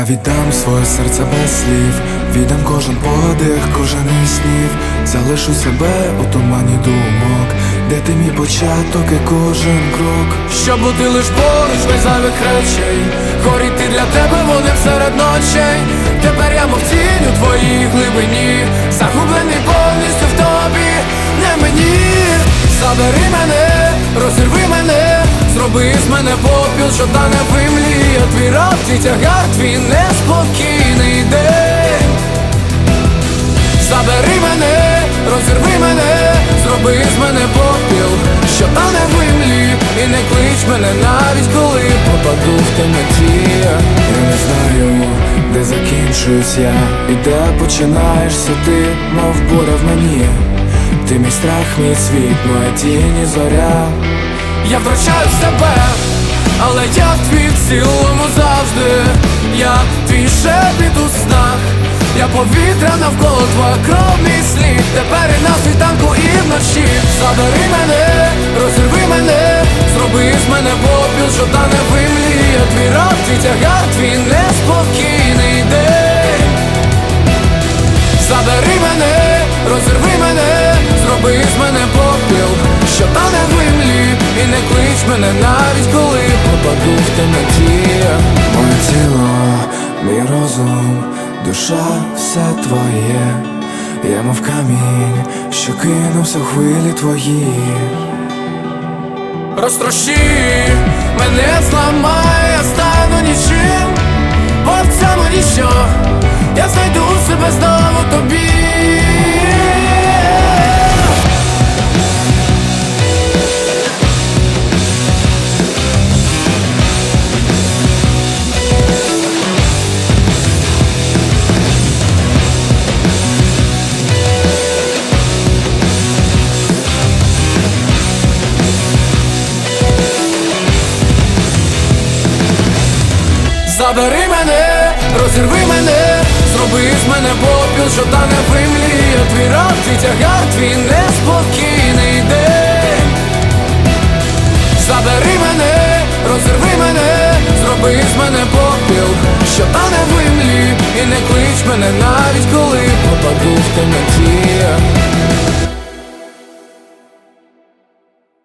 Я віддам своє серце без слів, віддам кожен подих, кожен із снів. Залишу себе у тумані думок, де ти мій початок і кожен крок. Щоб бути лиш поруч без зайвих речей Горіти для тебе вогнем серед ночей. Тепер я мов тінь у твоїй глибині Загублений повністю в тобі, не мені. Забери зроби з мене попіл, що тане в імлі Я твій раб, твій тягар, твій неспокійний день. Забери мене, розірви мене, зроби з мене попіл, що тане в імлі І не клич мене навіть коли попаду в темноті. Я не знаю, де закінчуюсь я І де починаєшся ти, мов буря в мені. Ти мій страх, мій світ, моя тінь і зоря Я втрачаю себе, але я твій в цілому завжди. Я твій шепіт у снах, я повітря навколо твоя кров, слід. Тепер і на світанку і вночі. Забери мене, розірви мене, зроби з мене попіл, що тане в імлі Я твій раб, твій тягар, твій неспокійний день. Забери мене, розірви мене, зроби з мене попіл, мене навіть коли попаду в темноті. Моє тіло, мій розум, душа, все твоє. Я мов камінь, що кинувся в хвилі твої Розтрощи, мене зламай, Забери мене, розірви мене, зроби з мене попіл, що тане в Я твій раб, твій тягар, твій неспокійний день. Забери мене, розірви мене, зроби з мене попіл, що тане в імлі І не клич мене навіть коли попаду в темноті